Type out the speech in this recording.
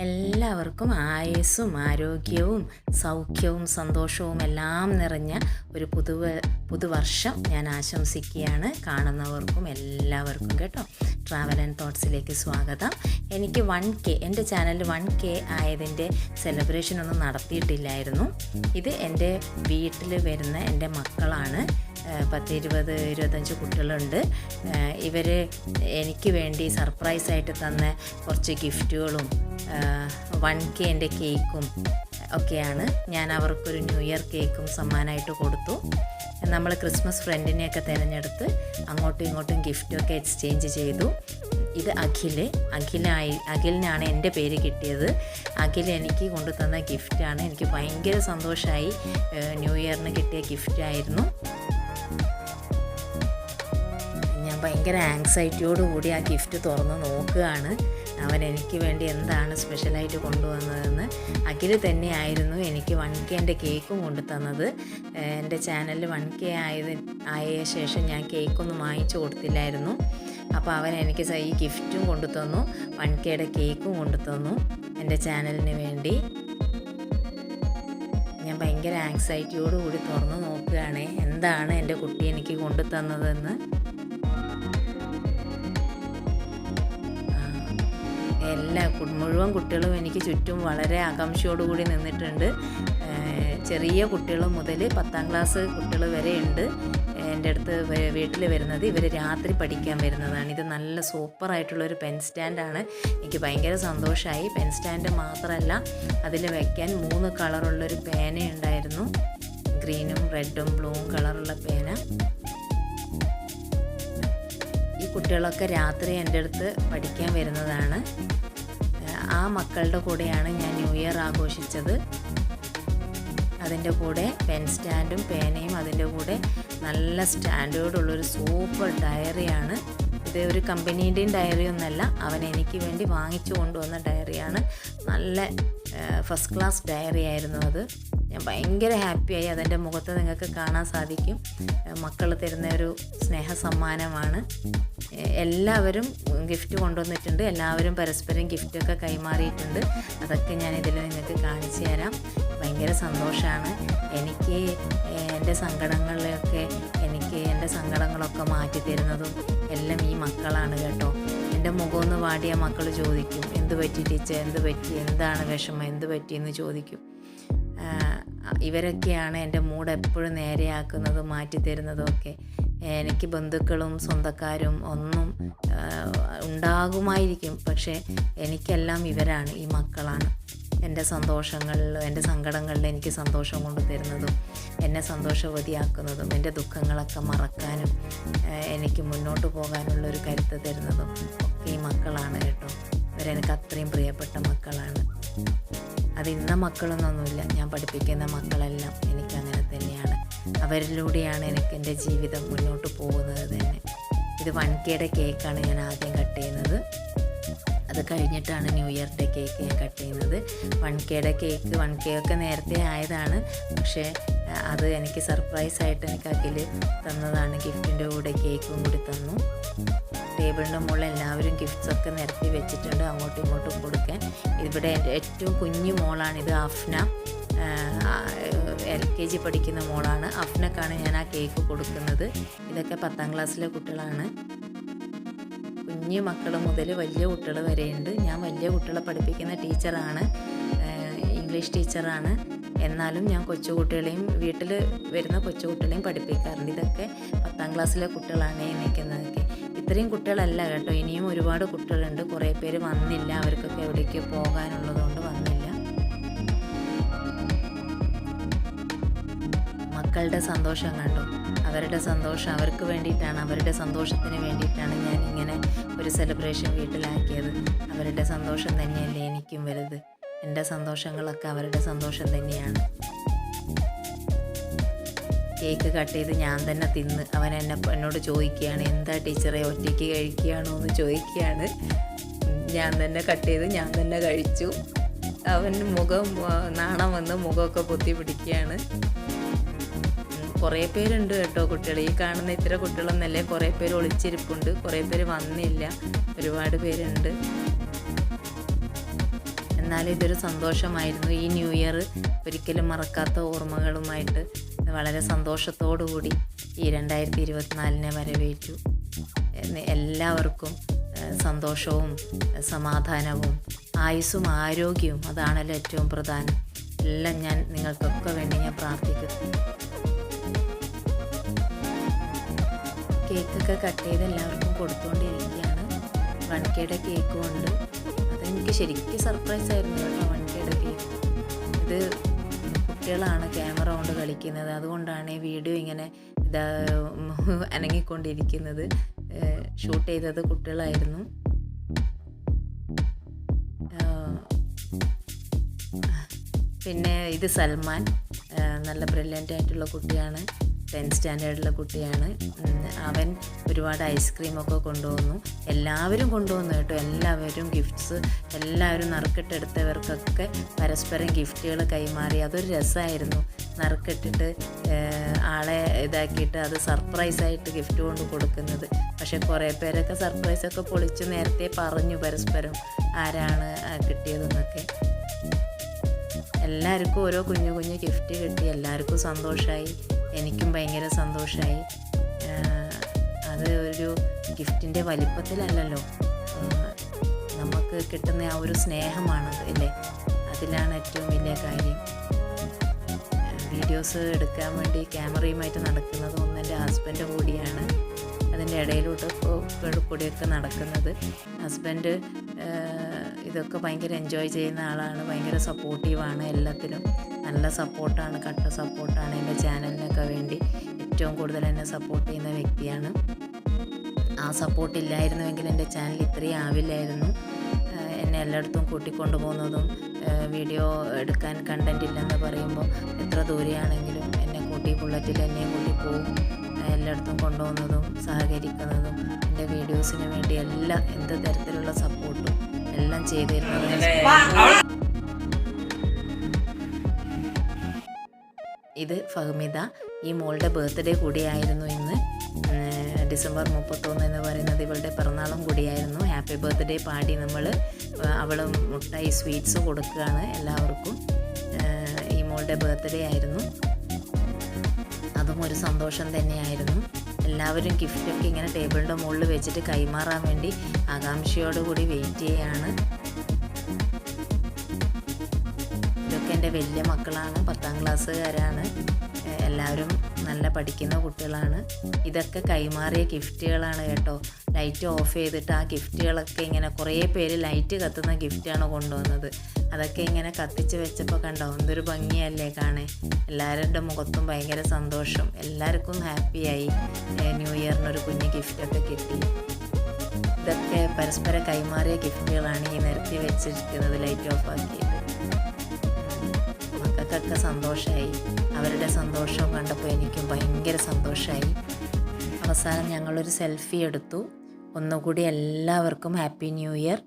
എല്ലാവർക്കും ആയുസ്സും ആരോഗ്യവും സൗഖ്യവും സന്തോഷവും എല്ലാം നിറഞ്ഞ ഒരു പുതു പുതുവർഷം ഞാൻ ആശംസിക്കുകയാണ്. കാണുന്നവർക്കും എല്ലാവർക്കും കേട്ടോ. ട്രാവൽ ആൻഡ് തോട്ട്സിലേക്ക് സ്വാഗതം. എനിക്ക് വൺ കെ എന്റെ ചാനൽ വൺ കെ ആയതിന്റെ സെലിബ്രേഷൻ ഒന്നും നടത്തിയിട്ടില്ലായിരുന്നു. ഇത് എന്റെ വീട്ടിൽ വരുന്ന എന്റെ മക്കളാണ്. പത്ത് ഇരുപത് ഇരുപത്തഞ്ച് കുട്ടികളുണ്ട്. ഇവർ എനിക്ക് വേണ്ടി സർപ്രൈസായിട്ട് തന്ന കുറച്ച് ഗിഫ്റ്റുകളും വൺ കെന്റെ കേക്കും ഒക്കെയാണ് ഞാൻ അവർക്കൊരു ന്യൂ ഇയർ കേക്കും സമ്മാനമായിട്ട് കൊടുത്തു. നമ്മൾ ക്രിസ്മസ് ഫ്രണ്ടിനെയൊക്കെ തിരഞ്ഞെടുത്ത് അങ്ങോട്ടും ഇങ്ങോട്ടും ഗിഫ്റ്റൊക്കെ എക്സ്ചേഞ്ച് ചെയ്തു. ഇത് അഖിൽ അഖിലായി അഖിലിനാണ് എന്റെ പേര് കിട്ടിയത്. അഖിൽ എനിക്ക് കൊണ്ടുതന്ന ഗിഫ്റ്റാണ്. എനിക്ക് ഭയങ്കര സന്തോഷമായി ന്യൂ ഇയറിന് കിട്ടിയ ഗിഫ്റ്റായിരുന്നു. ഭയങ്കര ആങ്സൈറ്റിയോട് കൂടി ആ ഗിഫ്റ്റ് തുറന്ന് നോക്കുകയാണ്. അവൻ എനിക്ക് വേണ്ടി എന്താണ് സ്പെഷ്യലായിട്ട് കൊണ്ടുവന്നതെന്ന് അഖിൽ തന്നെയായിരുന്നു എനിക്ക് വൺ കെന്റെ കേക്കും കൊണ്ടു തന്നത് എന്റെ ചാനലിൽ വൺ കെ ആയത് ആയ ശേഷം ഞാൻ കേക്കൊന്നും വാങ്ങിച്ചു കൊടുത്തില്ലായിരുന്നു. അപ്പോൾ അവൻ എനിക്ക് ഈ ഗിഫ്റ്റും കൊണ്ടു തന്നു വൺ കെയുടെ കേക്കും കൊണ്ടു തന്നു എന്റെ ചാനലിന് വേണ്ടി. ഞാൻ ഭയങ്കര ആങ്സൈറ്റിയോടുകൂടി തുറന്ന് നോക്കുകയാണ്. എന്താണ് എന്റെ കുട്ടി എനിക്ക് കൊണ്ടു തന്നതെന്ന് എല്ലാ മുഴുവൻ കുട്ടികളും എനിക്ക് ചുറ്റും വളരെ ആകാംക്ഷയോടുകൂടി നിന്നിട്ടുണ്ട്. ചെറിയ കുട്ടികൾ മുതൽ പത്താം ക്ലാസ് കുട്ടികൾ വരെ ഉണ്ട്. എന്റെ അടുത്ത് വീട്ടിൽ വരുന്നത് ഇവർ രാത്രി പഠിക്കാൻ വരുന്നതാണ്. ഇത് നല്ല സൂപ്പറായിട്ടുള്ളൊരു പെൻ സ്റ്റാൻഡാണ് എനിക്ക് ഭയങ്കര സന്തോഷമായി പെൻ സ്റ്റാൻഡ് മാത്രമല്ല അതിൽ വയ്ക്കാൻ മൂന്ന് കളറുള്ളൊരു പേന ഉണ്ടായിരുന്നു. ഗ്രീനും റെഡും ബ്ലൂവും കളറുള്ള പേന. ഈ കുട്ടികളൊക്കെ രാത്രി എന്റെ അടുത്ത് പഠിക്കാൻ വരുന്നതാണ്. ആ മക്കളുടെ കൂടെയാണ് ഞാൻ ന്യൂ ഇയർ ആഘോഷിച്ചത്. അതിന്റെ കൂടെ പെൻ സ്റ്റാൻഡും പേനയും അതിന്റെ കൂടെ നല്ല സ്റ്റാൻഡേർഡുള്ളൊരു സൂപ്പർ ഡയറിയാണ്. ഇത് ഒരു കമ്പനീന്റെയും ഡയറി അവൻ എനിക്ക് വേണ്ടി വാങ്ങിച്ചു കൊണ്ടുവന്ന ഡയറിയാണ്. നല്ല ഫസ്റ്റ് ക്ലാസ് ഡയറി ആയിരുന്നു അത്. ഞാൻ ഭയങ്കര ഹാപ്പിയായി അതെന്റെ മുഖത്ത് നിങ്ങൾക്ക് കാണാൻ സാധിക്കും. മക്കൾ തരുന്ന ഒരു സ്നേഹ സമ്മാനമാണ് എല്ലാവരും ഗിഫ്റ്റ് കൊണ്ടുവന്നിട്ടുണ്ട്. എല്ലാവരും പരസ്പരം ഗിഫ്റ്റൊക്കെ കൈമാറിയിട്ടുണ്ട്. അതൊക്കെ ഞാൻ ഇതിൽ നിങ്ങൾക്ക് കാണിച്ചു തരാം. ഭയങ്കര സന്തോഷമാണ്. എനിക്ക് എന്റെ സങ്കടങ്ങളിലൊക്കെ എനിക്ക് എന്റെ സങ്കടങ്ങളൊക്കെ മാറ്റി തരുന്നതും എല്ലാം ഈ മക്കളാണ് കേട്ടോ. എന്റെ മുഖമൊന്ന് വാടിയ മക്കൾ ചോദിക്കും എന്ത് പറ്റി ടീച്ചർ? എന്ത് പറ്റി? എന്താണ് വിഷമം? എന്ത് പറ്റിയെന്ന് ചോദിക്കും. ഇവരൊക്കെയാണ് എന്റെ മൂഡ് എപ്പോഴും നേരെയാക്കുന്നതും മാറ്റി തരുന്നതും ഒക്കെ എനിക്ക് ബന്ധുക്കളും സ്വന്തക്കാരും ഒന്നും ഉണ്ടാകുമായിരിക്കും പക്ഷേ എനിക്കെല്ലാം ഇവരാണ് ഈ മക്കളാണ്. എന്റെ സന്തോഷങ്ങളിൽ എന്റെ സങ്കടങ്ങളിൽ എനിക്ക് സന്തോഷം കൊണ്ട് തരുന്നതും എന്നെ സന്തോഷവതിയാക്കുന്നതും എന്റെ ദുഃഖങ്ങളൊക്കെ മറക്കാനും എനിക്ക് മുന്നോട്ട് പോകാനുള്ള ഒരു കരുത്ത് തരുന്നതും ഒക്കെ ഈ മക്കളാണ് കേട്ടോ. ഇവരെനിക്ക് അത്രയും പ്രിയപ്പെട്ട മക്കളാണ്. അത് ഇന്ന മക്കളെന്നൊന്നുമില്ല. ഞാൻ പഠിപ്പിക്കുന്ന മക്കളെല്ലാം എനിക്ക് അങ്ങനെ തന്നെയാണ്. അവരിലൂടെയാണ് എനിക്ക് എന്റെ ജീവിതം മുന്നോട്ട് പോകുന്നത് തന്നെ. ഇത് വൺ കെയുടെ കേക്കാണ് ഞാൻ ആദ്യം കട്ട് ചെയ്യുന്നത്. അത് കഴിഞ്ഞിട്ടാണ് ന്യൂ ഇയറിന്റെ കേക്ക് ഞാൻ കട്ട് ചെയ്യുന്നത്. വൺ കെയുടെ കേക്ക് വൺ കെ ഒക്കെ നേരത്തെ ആയതാണ്. പക്ഷേ അത് എനിക്ക് സർപ്രൈസ് ആയിട്ട് എനിക്ക് അഖിൽ തന്നതാണ്. ഗിഫ്റ്റിന്റെ കൂടെ കേക്കും കൂടി തന്നു. ടേബിളിന്റെ മുകളിൽ എല്ലാവരും ഗിഫ്റ്റ്സ് ഒക്കെ നിരത്തി വെച്ചിട്ടുണ്ട് അങ്ങോട്ടും ഇങ്ങോട്ടും കൊടുക്കാൻ. ഇവിടെ ഏറ്റവും കുഞ്ഞു മോളാണിത് അഫ്ന. എൽ കെ ജി പഠിക്കുന്ന മോളാണ്. അഫ്നക്കാണ് ഞാൻ ആ കേക്ക് കൊടുക്കുന്നത്. ഇതൊക്കെ പത്താം ക്ലാസ്സിലെ കുട്ടികളാണ്. കുഞ്ഞു മക്കൾ മുതൽ വലിയ കുട്ടികൾ വരെയുണ്ട്. ഞാൻ വലിയ കുട്ടികളെ പഠിപ്പിക്കുന്ന ടീച്ചറാണ്. ഇംഗ്ലീഷ് ടീച്ചറാണ്. എന്നാലും ഞാൻ കൊച്ചുകുട്ടികളെയും വീട്ടിൽ വരുന്ന കൊച്ചുകുട്ടികളെയും പഠിപ്പിക്കാറുണ്ട്. ഇതൊക്കെ പത്താം ക്ലാസ്സിലെ കുട്ടികളാണ് എണീക്കുന്നതൊക്കെ. ഇത്രയും കുട്ടികളല്ല കേട്ടോ. ഇനിയും ഒരുപാട് കുട്ടികളുണ്ട്. കുറേ പേര് വന്നില്ല. അവർക്കൊക്കെ എവിടേക്ക് പോകാനുള്ളതുകൊണ്ട് വന്നില്ല. മക്കളുടെ സന്തോഷം കണ്ടു. അവരുടെ സന്തോഷം അവർക്ക് വേണ്ടിയിട്ടാണ്. അവരുടെ സന്തോഷത്തിന് വേണ്ടിയിട്ടാണ് ഞാൻ ഇങ്ങനെ ഒരു സെലിബ്രേഷൻ വീട്ടിലാക്കിയത്. അവരുടെ സന്തോഷം തന്നെയല്ലേ എനിക്കും വലുത്. എന്റെ സന്തോഷങ്ങളൊക്കെ അവരുടെ സന്തോഷം തന്നെയാണ്. കേക്ക് കട്ട് ചെയ്ത് ഞാൻ തന്നെ തിന്ന് അവൻ എന്നെ എന്നോട് ചോദിക്കുകയാണ് എന്താ ടീച്ചറെ ഒറ്റയ്ക്ക് കഴിക്കുകയാണോ? എന്ന് ചോദിക്കുകയാണ്. ഞാൻ തന്നെ കട്ട് ചെയ്ത് ഞാൻ തന്നെ കഴിച്ചു. അവൻ മുഖം നാണം വന്ന് മുഖമൊക്കെ പൊത്തി പിടിക്കുകയാണ്. കുറേ പേരുണ്ട് കേട്ടോ കുട്ടികൾ ഈ കാണുന്ന ഇത്ര കുട്ടികളൊന്നല്ലേ കുറേ പേര് ഒളിച്ചിരിപ്പുണ്ട് കുറേ പേര് വന്നില്ല. ഒരുപാട് പേരുണ്ട്. എന്നാലും ഇതൊരു സന്തോഷമായിരുന്നു. ഈ ന്യൂ ഇയർ ഒരിക്കലും മറക്കാത്ത ഓർമ്മകളുമായിട്ട് വളരെ സന്തോഷത്തോടുകൂടി ഈ രണ്ടായിരത്തി ഇരുപത്തിനാലിനെ വരവേറ്റു എല്ലാവർക്കും സന്തോഷവും സമാധാനവും ആയുസ്സും ആരോഗ്യവും അതാണല്ലോ ഏറ്റവും പ്രധാനം. എല്ലാം ഞാൻ നിങ്ങൾക്കൊക്കെ വേണ്ടി ഞാൻ പ്രാർത്ഥിക്കുന്നു. കേക്കൊക്കെ കട്ട് ചെയ്ത് എല്ലാവർക്കും കൊടുത്തുകൊണ്ടിരിക്കുകയാണ് വൺ കെയുടെ കേക്കും ഉണ്ട് അതെനിക്ക് ശരിക്കും സർപ്രൈസ് ആയിരുന്നു കേട്ടോ വണ്ടിയുടെ ഇത് കുട്ടികളാണ് ക്യാമറ കൊണ്ട് കളിക്കുന്നത്. അതുകൊണ്ടാണ് ഈ വീഡിയോ ഇങ്ങനെ ഇതാ അനങ്ങിക്കൊണ്ടിരിക്കുന്നത്. ഷൂട്ട് ചെയ്തത് കുട്ടികളായിരുന്നു. പിന്നെ ഇത് സൽമാൻ. നല്ല ബ്രില്യന്റ് ആയിട്ടുള്ള കുട്ടിയാണ്. ടെൻത്ത് സ്റ്റാൻഡേർഡിലെ കുട്ടിയാണ്. അവൻ ഒരുപാട് ഐസ്ക്രീമൊക്കെ കൊണ്ടുവന്നു. എല്ലാവരും കൊണ്ടുവന്നു കേട്ടോ. എല്ലാവരും ഗിഫ്റ്റ്സ് എല്ലാവരും നറുക്കിട്ടെടുത്തവർക്കൊക്കെ പരസ്പരം ഗിഫ്റ്റുകൾ കൈമാറി. അതൊരു രസമായിരുന്നു. നറുക്കിട്ടിട്ട് ആളെ ഇതാക്കിയിട്ട് അത് സർപ്രൈസായിട്ട് ഗിഫ്റ്റ് കൊണ്ട് കൊടുക്കുന്നത്. പക്ഷെ കുറേ പേരൊക്കെ സർപ്രൈസൊക്കെ പൊളിച്ച് നേരത്തെ പറഞ്ഞു പരസ്പരം ആരാണ് കിട്ടിയതെന്നൊക്കെ. എല്ലാവർക്കും ഓരോ കുഞ്ഞു കുഞ്ഞു ഗിഫ്റ്റ് കിട്ടി. എല്ലാവർക്കും സന്തോഷമായി എനിക്കും ഭയങ്കര സന്തോഷമായി അത് ഒരു ഗിഫ്റ്റിന്റെ വലിപ്പത്തിലല്ലല്ലോ. നമുക്ക് കിട്ടുന്ന ആ ഒരു സ്നേഹമാണ് അല്ലേ? അതിലാണ് ഏറ്റവും വലിയ കാര്യം. വീഡിയോസ് എടുക്കാൻ വേണ്ടി ക്യാമറയുമായിട്ട് നടക്കുന്നത് ഒന്ന് എന്റെ ഹസ്ബൻഡ് കൂടിയാണ്. അതിന്റെ ഇടയിലോട്ട് കൂടിയൊക്കെ നടക്കുന്നത്. ഹസ്ബൻഡ് ഇതൊക്കെ ഭയങ്കര എൻജോയ് ചെയ്യുന്ന ആളാണ് ഭയങ്കര സപ്പോർട്ടീവാണ് എല്ലാത്തിലും. നല്ല സപ്പോർട്ടാണ് കട്ട സപ്പോർട്ടാണ് എന്റെ ചാനലിനൊക്കെ വേണ്ടി ഏറ്റവും കൂടുതൽ എന്നെ സപ്പോർട്ട് ചെയ്യുന്ന വ്യക്തിയാണ്. ആ സപ്പോർട്ട് ഇല്ലായിരുന്നുവെങ്കിൽ എന്റെ ചാനൽ ഇത്രയും ആവില്ലായിരുന്നു. എന്നെ എല്ലായിടത്തും കൂട്ടിക്കൊണ്ടു പോകുന്നതും വീഡിയോ എടുക്കാൻ കണ്ടന്റ് ഇല്ലെന്ന് പറയുമ്പോൾ എത്ര ദൂരെയാണെങ്കിലും എന്നെ കൂട്ടി ബുള്ളറ്റിൽ എന്നെ കൂട്ടി പോകും. എല്ലായിടത്തും കൊണ്ടുപോകുന്നതും സഹകരിക്കുന്നതും എന്റെ വീഡിയോസിന് വേണ്ടി എല്ലാ എന്ത് തരത്തിലുള്ള സപ്പോർട്ടും എല്ലാം ചെയ്തിരുന്നത് ഇത് ഫഹ്മിദ ഈ മോളുടെ ബർത്ത്ഡേ കൂടിയായിരുന്നു ഇന്ന്. ഡിസംബർ മുപ്പത്തൊന്ന് എന്ന് പറയുന്നത് ഇവളുടെ പിറന്നാളും കൂടിയായിരുന്നു. ഹാപ്പി ബർത്ത്ഡേ പാടി നമ്മൾ അവൾ മുട്ടായി സ്വീറ്റ്സ് കൊടുക്കുകയാണ് എല്ലാവർക്കും. ഈ മോളുടെ ബർത്ത്ഡേ ആയിരുന്നു. അതും ഒരു സന്തോഷം തന്നെയായിരുന്നു. എല്ലാവരും ഗിഫ്റ്റൊക്കെ ഇങ്ങനെ ടേബിളിന്റെ മുകളിൽ വെച്ചിട്ട് കൈമാറാൻ വേണ്ടി ആകാംക്ഷയോടുകൂടി വെയിറ്റ് ചെയ്യാണ്. എന്റെ വലിയ മക്കളാണ് പത്താം ക്ലാസ്സുകാരാണ്. എല്ലാവരും നല്ല പഠിക്കുന്ന കുട്ടികളാണ്. ഇതൊക്കെ കൈമാറിയ ഗിഫ്റ്റുകളാണ് കേട്ടോ. ലൈറ്റ് ഓഫ് ചെയ്തിട്ട് ആ ഗിഫ്റ്റുകളൊക്കെ ഇങ്ങനെ കുറേ പേര് ലൈറ്റ് കത്തുന്ന ഗിഫ്റ്റാണ് കൊണ്ടുവന്നത്. അതൊക്കെ ഇങ്ങനെ കത്തിച്ച് വെച്ചപ്പോൾ കണ്ടോ എന്തൊരു ഭംഗിയല്ലേ കാണേ. എല്ലാവരുടെ മുഖത്തും ഭയങ്കര സന്തോഷം. എല്ലാവർക്കും ഹാപ്പിയായി. ന്യൂ ഇയറിനൊരു കുഞ്ഞ് ഗിഫ്റ്റൊക്കെ കിട്ടി. ഇതൊക്കെ പരസ്പരം കൈമാറിയ ഗിഫ്റ്റുകളാണ് ഈ നിരത്തി വെച്ചിരിക്കുന്നത് ലൈറ്റ് ഓഫ് ആക്കിയിട്ട്. മക്കൾക്കൊക്കെ സന്തോഷമായി അവരുടെ സന്തോഷം കണ്ടപ്പോൾ എനിക്കും ഭയങ്കര സന്തോഷമായി അവസാനം ഞങ്ങളൊരു സെൽഫി എടുത്തു. ഒന്നുകൂടി എല്ലാവർക്കും ഹാപ്പി ന്യൂ ഇയർ.